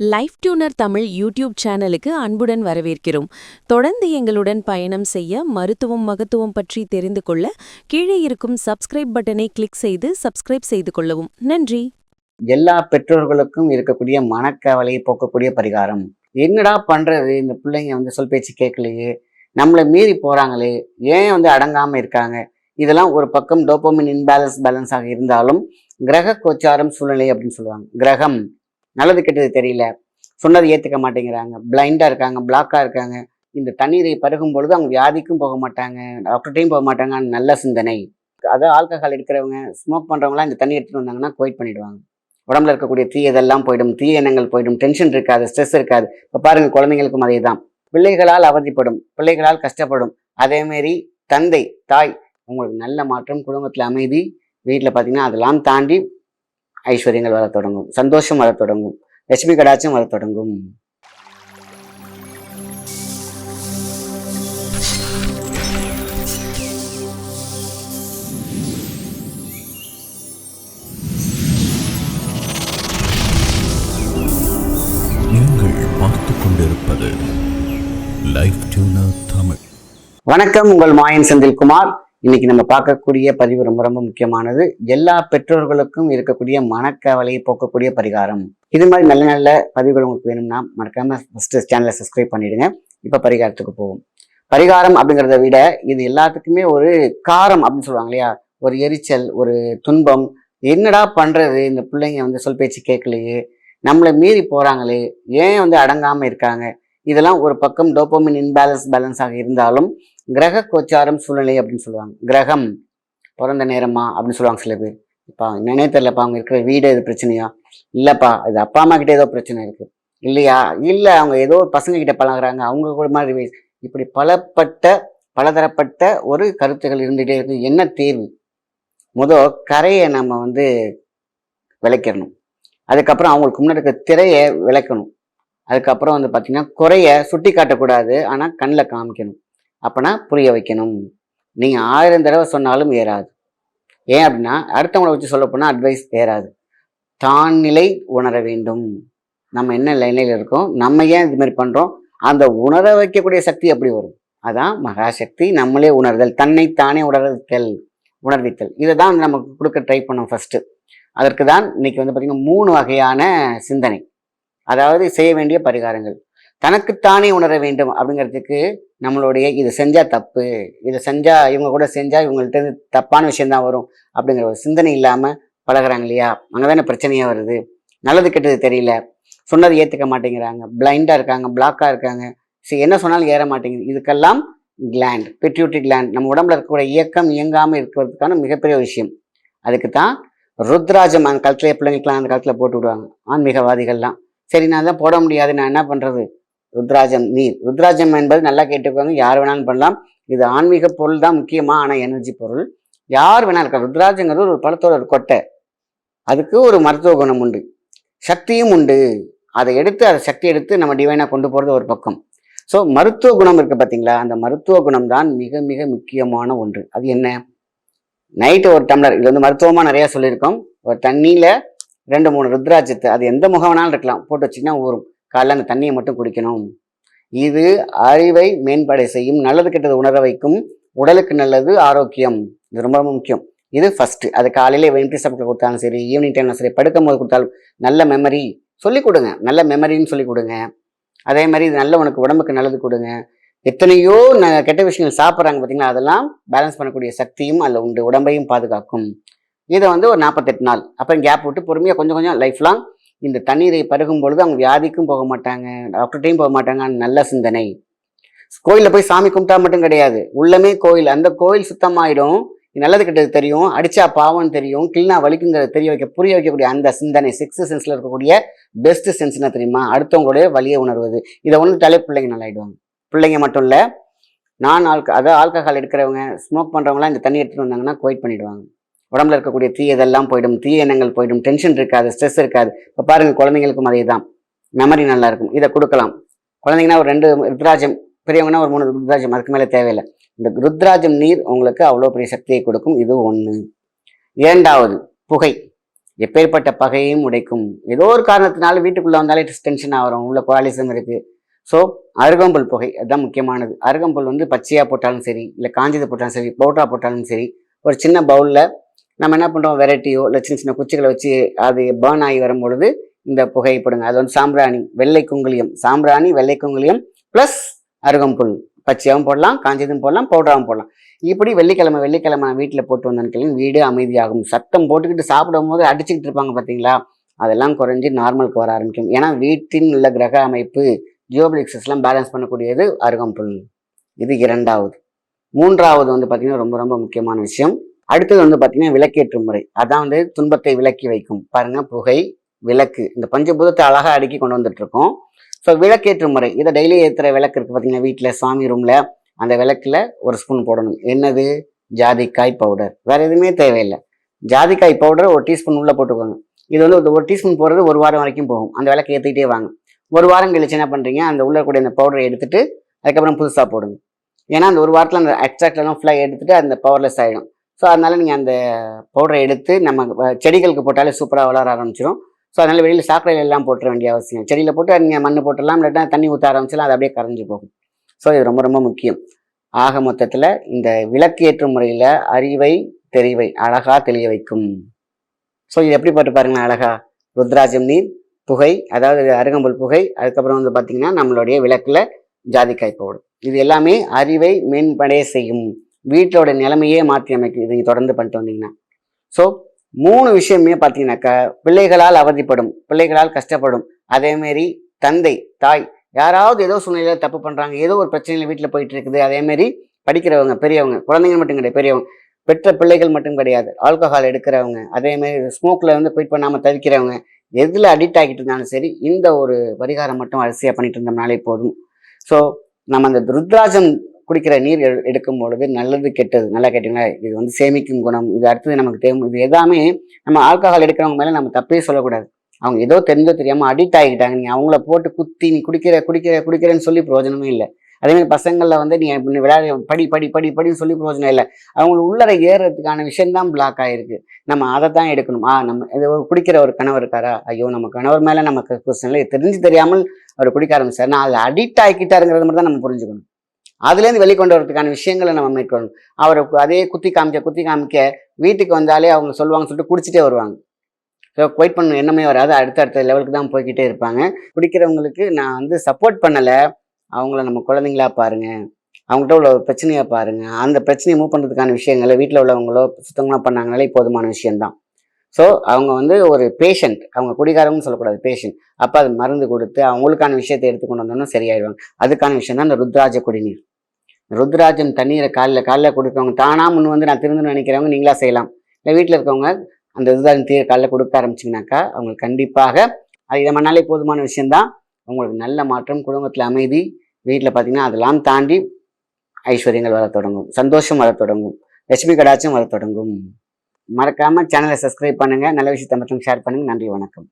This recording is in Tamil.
லைஃப் டியூனர் தமிழ் யூடியூப் சேனலுக்கு அன்புடன் வரவேற்கிறோம். தொடர்ந்து எங்களுடன் பயணம் செய்ய மருத்துவம் மகத்துவம் பற்றி தெரிந்து கொள்ள கீழே இருக்கும் சப்ஸ்கிரைப் பட்டனை கிளிக் செய்து சப்ஸ்கிரைப் செய்து கொள்ளவும். நன்றி. எல்லா பெற்றோர்களுக்கும் இருக்கக்கூடிய மனக்கவலையை போக்கக்கூடிய பரிகாரம். என்னடா பண்றது? இந்த பிள்ளைங்க வந்து சொல் பேச்சு கேட்கலையே. நம்மளை மீறி போறாங்களே. ஏன் வந்து அடங்காம இருக்காங்க? இதெல்லாம் ஒரு பக்கம் டோப்போமின் இன்பேலன்ஸ் பேலன்ஸாக இருந்தாலும் கிரக கோச்சாரம் சூழ்நிலை அப்படின்னு சொல்லுவாங்க. கிரகம். நல்லது கெட்டது தெரியல. சொன்னதை ஏத்துக்க மாட்டேங்கிறாங்க. பிளைண்டா இருக்காங்க பிளாக்கா இருக்காங்க. இந்த தண்ணீரை பருகும் பொழுது அவங்க வியாதிக்கும் போக மாட்டாங்க டாக்டர்டையும் போக மாட்டாங்க. நல்ல சிந்தனை. அதாவது ஆல்கஹால் எடுக்கிறவங்க ஸ்மோக் பண்றவங்களாம் இந்த தண்ணி எடுத்துட்டு வந்தாங்கன்னா கோயிட் பண்ணிடுவாங்க. உடம்புல இருக்கக்கூடிய தீயதெல்லாம் போயிடும் தீய எண்ணங்கள் போயிடும் டென்ஷன் இருக்காது ஸ்ட்ரெஸ் இருக்காது. இப்போ பாருங்க குழந்தைங்களுக்கும் அதே தான் பிள்ளைகளால் அவதிப்படும் பிள்ளைகளால் கஷ்டப்படும். அதேமாரி தந்தை தாய் உங்களுக்கு நல்ல மாற்றம் குடும்பத்தில் அமைதி. வீட்டில் பார்த்தீங்கன்னா அதெல்லாம் தாண்டி ஐஸ்வர்யங்கள் வரத் தொடங்கும். சந்தோஷம் வரத் தொடங்கும். லட்சுமி கடாட்சம் வரத் தொடங்கும். வணக்கம் உங்கள் மாயன் செந்தில்குமார். இன்னைக்கு நம்ம பார்க்கக்கூடிய பதிவு ரொம்ப ரொம்ப முக்கியமானது. எல்லா பெற்றோர்களுக்கும் இருக்கக்கூடிய மனக்கவலையை போக்கக்கூடிய பரிகாரம். இது மாதிரி நல்ல நல்ல பதிவுகள் உங்களுக்கு வேணும்னா மறக்காம ஃபஸ்ட்டு சேனலை சப்ஸ்கிரைப் பண்ணிடுங்க. இப்போ பரிகாரத்துக்கு போவோம். பரிகாரம் அப்படிங்கிறத விட இது எல்லாத்துக்குமே ஒரு காரம் அப்படின்னு சொல்லுவாங்க இல்லையா? ஒரு எரிச்சல் ஒரு துன்பம். என்னடா பண்ணுறது இந்த பிள்ளைங்க வந்து சொல் பேச்சு கேட்கலையே. நம்மளை மீறி போகிறாங்களே ஏன் வந்து அடங்காமல் இருக்காங்க? இதெல்லாம் ஒரு பக்கம் டோப்போமின் இன்பேலன்ஸ் பேலன்ஸாக இருந்தாலும் கிரக கோச்சாரம் சூழ்நிலை அப்படின்னு சொல்லுவாங்க. கிரகம் பிறந்த நேரமா அப்படின்னு சொல்லுவாங்க சில பேர். இப்போ என்னன்னே தெரியலப்பா அவங்க இருக்கிற வீடு எது பிரச்சனையா? இல்லைப்பா இது அப்பா அம்மா கிட்ட ஏதோ பிரச்சனை இருக்குது இல்லையா? இல்லை அவங்க ஏதோ ஒரு பசங்க கிட்ட பழகுறாங்க அவங்க கூட மாதிரி இப்படி பலப்பட்ட பலதரப்பட்ட ஒரு கருத்துகள் இருந்துகிட்டே இருக்கு. என்ன தேர்வு? முதல் கரையை நம்ம வந்து விளக்கிடணும். அதுக்கப்புறம் அவங்களுக்கு முன்னாடி இருக்க திரையை விளக்கணும். அதுக்கப்புறம் வந்து பார்த்தீங்கன்னா குறைய சுட்டி காட்டக்கூடாது ஆனால் கண்ணில் காமிக்கணும். அப்போனா புரிய வைக்கணும். நீங்கள் ஆயிரம் தடவை சொன்னாலும் ஏறாது. ஏன் அப்படின்னா அடுத்தவங்களை வச்சு சொல்ல போனால் அட்வைஸ் ஏறாது. தான் நிலை உணர வேண்டும். நம்ம என்ன லைனில் இருக்கோம் நம்ம ஏன் இது மாதிரி பண்ணுறோம் அந்த உணர வைக்கக்கூடிய சக்தி எப்படி வரும். அதான் மகாசக்தி நம்மளே உணர்தல் தன்னை தானே உணர்தல் உணர்வித்தல். இதை தான் நமக்கு கொடுக்க ட்ரை பண்ணோம் ஃபஸ்ட்டு அதற்கு தான் இன்னைக்கு வந்து பார்த்தீங்கன்னா மூணு வகையான சிந்தனை. அதாவது செய்ய வேண்டிய பரிகாரங்கள். தனக்குத்தானே உணர வேண்டும் அப்படிங்கிறதுக்கு நம்மளுடைய இது செஞ்சா தப்பு இதை செஞ்சா இவங்க கூட செஞ்சா இவங்கள்ட்ட தப்பான விஷயம்தான் வரும் அப்படிங்கிற ஒரு சிந்தனை இல்லாம பழகுறாங்க இல்லையா? அங்கதானே பிரச்சனையாக வருது. நல்லது கெட்டது தெரியல. சொன்னதை ஏத்துக்க மாட்டேங்கிறாங்க. பிளைண்டா இருக்காங்க பிளாக்கா இருக்காங்க. சரி என்ன சொன்னாலும் ஏற மாட்டேங்குது. இதுக்கெல்லாம் கிளாண்ட் பெட்யூட்டி கிளாண்ட் நம்ம உடம்புல இருக்கக்கூடிய இயக்கம் இயங்காம இருக்கிறதுக்கான மிகப்பெரிய விஷயம். அதுக்கு தான் ருத்ராஜம் அந்த காலத்துல பிள்ளைங்களுக்குலாம் அந்த காலத்துல போட்டு விடுவாங்க. ஆன்மீகவாதிகள்லாம். சரி நான் தான் போட முடியாது. நான் என்ன பண்றது? ருத்ராஜம் நீர். ருத்ராஜம் என்பது நல்லா கேட்டுக்கோங்க யார் வேணாலும் பண்ணலாம். இது ஆன்மீக பொருள் தான் முக்கியமா ஆனால் எனர்ஜி பொருள். யார் வேணாலும் இருக்கா ருத்ராஜங்கிறது ஒரு பழத்தோட ஒரு கொட்டை. அதுக்கு ஒரு மருத்துவ குணம் உண்டு. சக்தியும் உண்டு. அதை எடுத்து அதை சக்தி எடுத்து நம்ம டிவைனாக கொண்டு போகிறது ஒரு பக்கம். ஸோ மருத்துவ குணம் இருக்குது பார்த்தீங்களா அந்த மருத்துவ குணம் தான் மிக மிக முக்கியமான ஒன்று. அது என்ன? நைட்டு ஒரு டம்ளர் இது வந்து மருத்துவமாக நிறையா சொல்லியிருக்கோம். ஒரு தண்ணியில் ரெண்டு மூணு ருத்ராஜத்தை அது எந்த முகம் வேணாலும் இருக்கலாம். போட்டு வச்சிங்கன்னா ஊறும். காலைல அந்த தண்ணியை மட்டும் குடிக்கணும். இது அறிவை மேம்படை செய்யும் நல்லது கெட்டது உணர வைக்கும் உடலுக்கு நல்லது ஆரோக்கியம். இது ரொம்ப ரொம்ப முக்கியம். இது ஃபஸ்ட்டு அது காலையில வெண்டி சாப்பிட்டு கொடுத்தாலும் சரி ஈவினிங் டைம்ல சரி படுக்கும் போது கொடுத்தாலும் நல்ல மெமரி சொல்லி கொடுங்க. நல்ல மெமரின்னு சொல்லி கொடுங்க. அதே மாதிரி இது நல்ல உனக்கு உடம்புக்கு நல்லது கொடுங்க. எத்தனையோ ந- கெட்ட விஷயங்கள் சாப்பிட்றாங்க பார்த்தீங்களா? அதெல்லாம் பேலன்ஸ் பண்ணக்கூடிய சக்தியும் அதில் உண்டு. உடம்பையும் பாதுகாக்கும். இதை வந்து ஒரு நாற்பத்தெட்டு நாள். அப்புறம் கேப் விட்டு பொறுமையாக கொஞ்சம் கொஞ்சம் லைஃப் லாங் இந்த தண்ணீரை பருகும் பொழுது அவங்க வியாதிக்கும் போக மாட்டாங்க டாக்டர்கிட்டையும் போக மாட்டாங்க. நல்ல சிந்தனை. கோயிலில் போய் சாமி கும்பிட்டா மட்டும் கிடையாது. உள்ளமே கோயில். அந்த கோயில் சுத்தமாயிடும். நல்லது கெட்டது தெரியும். அடிச்சா பாவம் தெரியும். கிள்னா வலிக்குங்கிறத தெரிய வைக்க புரிய வைக்கக்கூடிய அந்த சிந்தனை சிக்ஸ்த் சென்ஸில் இருக்கக்கூடிய பெஸ்ட் சென்ஸ் என்ன தெரியுமா? அடுத்தவங்களுடைய வழியை உணர்வது. இதை உணர்ந்தாலே பிள்ளைங்க நல்லாயிடுவாங்க. பிள்ளைங்க மட்டும் இல்லை நான் ஆல்க அதாவது ஆல்கஹால் எடுக்கிறவங்க ஸ்மோக் பண்ணுறவங்களாம் இந்த தண்ணி எடுத்துகிட்டு வந்தாங்கன்னா குவைட் பண்ணிடுவாங்க. உடம்புல இருக்கக்கூடிய தீயதெல்லாம் போயிடும் தீய எண்ணங்கள் போயிடும் டென்ஷன் இருக்காது ஸ்ட்ரெஸ் இருக்காது. இப்போ பாருங்க குழந்தைங்களுக்கும் அதே தான் மெமரி நல்லா இருக்கும். இதை கொடுக்கலாம். குழந்தைங்கன்னா ஒரு ரெண்டு ருத்ராஜம் பெரியவங்கன்னா ஒரு மூணு ருத்ராஜம் அதுக்கு மேலே தேவையில்லை. இந்த ருத்ராஜம் நீர் உங்களுக்கு அவ்வளோ பெரிய சக்தியை கொடுக்கும். இது ஒன்று இரண்டாவது புகை. எப்பேற்பட்ட பகையையும் உடைக்கும். ஏதோ ஒரு காரணத்தினால வீட்டுக்குள்ளே வந்தாலே டென்ஷன் ஆகிறோம் உள்ள குவாலிசம் இருக்குது ஸோ அருகம்புல் புகை அதுதான் முக்கியமானது. அருகம்புல் வந்து பச்சையாக போட்டாலும் சரி இல்லை காஞ்சது போட்டாலும் சரி பவுட்ரா போட்டாலும் சரி ஒரு சின்ன பவுலில் நம்ம என்ன பண்றோம்? வெரைட்டியோ இல்லை சின்ன சின்ன குச்சிகளை வச்சு அது பேர்ன் ஆகி வரும் பொழுது இந்த புகையை அது வந்து சாம்பிராணி வெள்ளை குங்குளியம். சாம்பிராணி வெள்ளை குங்குளியம் ப்ளஸ் அருகம்புல் பச்சையாகவும் போடலாம் காஞ்சதும் போடலாம் பவுடராகவும் போடலாம். இப்படி வெள்ளிக்கிழமை வெள்ளிக்கிழமை நான் வீட்டில் போட்டு வந்தேன்னு வீடு அமைதியாகும். சத்தம் போட்டுக்கிட்டு சாப்பிடும் போது அடிச்சுக்கிட்டு இருப்பாங்க பார்த்தீங்களா? அதெல்லாம் குறைஞ்சி நார்மலுக்கு வர ஆரம்பிக்கும். ஏன்னா வீட்டின் உள்ள கிரக அமைப்பு ஜியோபிளிக்ஸஸ்லாம் பேலன்ஸ் பண்ணக்கூடியது அருகம்புல் இது இரண்டாவது. மூன்றாவது வந்து பார்த்திங்கன்னா ரொம்ப ரொம்ப முக்கியமான விஷயம். அடுத்தது வந்து பார்த்தீங்கன்னா விளக்கேற்றும் முறை. அதான் வந்து துன்பத்தை விலக்கி வைக்கும். பாருங்க புகை விளக்கு. இந்த பஞ்சபூதத்தை அழகாக அடுக்கி கொண்டு வந்துட்டு இருக்கோம் ஸோ விளக்கேற்றும் முறை. இதை டெய்லி ஏற்றுற விளக்கு இருக்கு பார்த்தீங்கன்னா வீட்டில் சாமி ரூமில் அந்த விளக்கில் ஒரு ஸ்பூன் போடணும். என்னது? ஜாதிக்காய் பவுடர் வேற எதுவுமே தேவையில்லை. ஜாதிக்காய் பவுடர் ஒரு டீஸ்பூன் உள்ளே போட்டுக்கோங்க. இது வந்து ஒரு- ஒரு டீஸ்பூன் போடுறது ஒரு வாரம் வரைக்கும் போகும். அந்த விளக்கு ஏற்றிக்கிட்டே வாங்க. ஒரு வாரம் கழிச்சு என்ன பண்ணுறீங்க அந்த உள்ள கூடிய அந்த பவுடரை எடுத்துட்டு அதுக்கப்புறம் புதுசாக போடுங்க. ஏன்னா அந்த ஒரு வாரத்தில் அந்த எக்ஸ்ட்ராக்ட்லாம் ஃபுல்லாக எடுத்துட்டு அந்த பவர்லெஸ் ஆகிடும் ஸோ அதனால் நீங்கள் அந்த பவுடரை எடுத்து நம்ம செடிகளுக்கு போட்டாலே சூப்பராக வளர ஆரம்பிச்சிடும் ஸோ அதனால் வெளியில் சாக்கடையில் எல்லாம் போட்டுற வேண்டிய அவசியம் செடியில் போட்டு நீங்கள் மண் போட்டுடலாம் இல்லாட்டா தண்ணி ஊற்ற ஆரம்பிச்சலாம் அது அப்படியே கரைஞ்சு போகும். ஸோ இது ரொம்ப ரொம்ப முக்கியம். ஆக மொத்தத்தில் இந்த விளக்கு ஏற்றும் முறையில் அறிவை தெரிவை அழகாக தெளிய வைக்கும். ஸோ இது எப்படி போட்டு பாருங்களேன் அழகா. ருத்ராஜம் நீர் புகை அதாவது அருகம்புல் புகை அதுக்கப்புறம் வந்து பார்த்தீங்கன்னா நம்மளுடைய விளக்கில் ஜாதிக்காய் பவுடர் இது எல்லாமே அறிவை மேம்படைய செய்யும். வீட்டோட நிலைமையே மாற்றி அமைக்கும் நீங்கள் தொடர்ந்து பண்ணிட்டு வந்தீங்கன்னா. ஸோ மூணு விஷயமே பார்த்தீங்கன்னாக்கா பிள்ளைகளால் அவதிப்படும் பிள்ளைகளால் கஷ்டப்படும். அதேமாரி தந்தை தாய் யாராவது ஏதோ சூழ்நிலையில் தப்பு பண்ணுறாங்க ஏதோ ஒரு பிரச்சனையில் வீட்டில் போயிட்டு இருக்குது அதேமாரி படிக்கிறவங்க பெரியவங்க குழந்தைங்க மட்டும் கிடையாது பெரியவங்க பெற்ற பிள்ளைகள் மட்டும் கிடையாது ஆல்கஹால் எடுக்கிறவங்க அதேமாரி ஸ்மோக்கில் வந்து போயிட் பண்ணாமல் தவிக்கிறவங்க எதில் அடிக்ட் ஆகிட்டு இருந்தாலும் சரி இந்த ஒரு பரிகாரம் மட்டும் அரிசியாக பண்ணிட்டு இருந்தோம்னாலே போதும். ஸோ நம்ம அந்த ருத்ராஜம் குடிக்கிற நீர் எடு- எடுக்கும் பொழுது நல்லது கெட்டது. நல்லா கேட்டீங்களா? இது வந்து சேமிக்கும் குணம். இது அடுத்தது நமக்கு தேவை. இது எல்லாமே நம்ம ஆல்கஹால் எடுக்கிறவங்க மேலே நம்ம தப்பே சொல்லக்கூடாது. அவங்க ஏதோ தெரிஞ்சோ தெரியாம அடிக்ட் ஆகிட்டாங்க. நீ அவங்கள போட்டு குத்தி நீ குடிக்கிற குடிக்கிற குடிக்கிறேன்னு சொல்லி பிரயோஜனமே இல்லை. அதே மாதிரி வந்து நீ இப்படி விளையாட படி படி படி படின்னு சொல்லி பிரயோஜனம் இல்லை. அவங்க உள்ளரை ஏறுறதுக்கான விஷயம் தான் பிளாக் ஆகிருக்கு நம்ம அதை தான் எடுக்கணும். ஆ நம்ம இது ஒரு குடிக்கிற ஒரு கணவர் இருக்காரா? ஐயோ நம்ம கணவர் மேலே நமக்கு கொஸ்டின் இல்லை. தெரிஞ்சு தெரியாமல் அவர் குடிக்க ஆரம்பிச்சார் நான் அதில் அடிக்ட் ஆகிக்கிட்டாருங்கிறது மட்டும் தான் நம்ம புரிஞ்சுக்கணும். அதுலேருந்து வெளிக்கொண்டு வரதுக்கான விஷயங்களை நம்ம மேற்கொள்ளணும். அவரை அதே குத்தி காமிக்க குத்தி காமிக்க வீட்டுக்கு வந்தாலே அவங்க சொல்லுவாங்க சொல்லிட்டு குடிச்சிட்டே வருவாங்க. ஸோ வெயிட் பண்ண எண்ணமே வராது. அடுத்த அடுத்த லெவலுக்கு தான் போய்கிட்டே இருப்பாங்க. குடிக்கிறவங்களுக்கு நான் வந்து சப்போர்ட் பண்ணலை. அவங்கள நம்ம குழந்தைங்களா பாருங்கள் அவங்ககிட்ட உள்ள ஒரு பிரச்சனையாக பாருங்கள் அந்த பிரச்சனையை மூவ் பண்ணுறதுக்கான விஷயங்களை வீட்டில் உள்ளவங்களோ சுத்தமாக பண்ணாங்கனாலே போதுமான விஷயம்தான். ஸோ அவங்க வந்து ஒரு பேஷண்ட் அவங்க குடிகாரங்கன்னு சொல்லக்கூடாது பேஷண்ட் அப்போ அது மருந்து கொடுத்து அவங்களுக்கான விஷயத்தை எடுத்துக்கொண்டு வந்தோம்னா சரியாயிடுவாங்க. அதுக்கான விஷயம் தான் இந்த ருத்ராஜ குடிநீர். ருத்ராஜம் தண்ணீரை காலில் காலைல கொடுக்கவங்க தானா முன் வந்து நான் திருந்தணும்னு நினைக்கிறவங்க நீங்களா செய்யலாம். இல்லை வீட்டில் இருக்கவங்க அந்த ருத்ராஜன் தீரை காலைல கொடுக்க ஆரம்பிச்சிங்கனாக்கா அவங்களுக்கு கண்டிப்பாக அது இதை பண்ணாலே போதுமான விஷயம்தான். உங்களுக்கு நல்ல மாற்றம் குடும்பத்தில் அமைதி வீட்டில் பார்த்தீங்கன்னா அதெல்லாம் தாண்டி ஐஸ்வர்யங்கள் வர தொடங்கும். சந்தோஷம் வர தொடங்கும். லட்சுமி கடாட்சம் வர தொடங்கும். மறக்காம சேனலை சப்ஸ்கிரைப் பண்ணுங்க. நல்ல விஷயத்தை மட்டும் ஷேர் பண்ணுங்க. நன்றி வணக்கம்.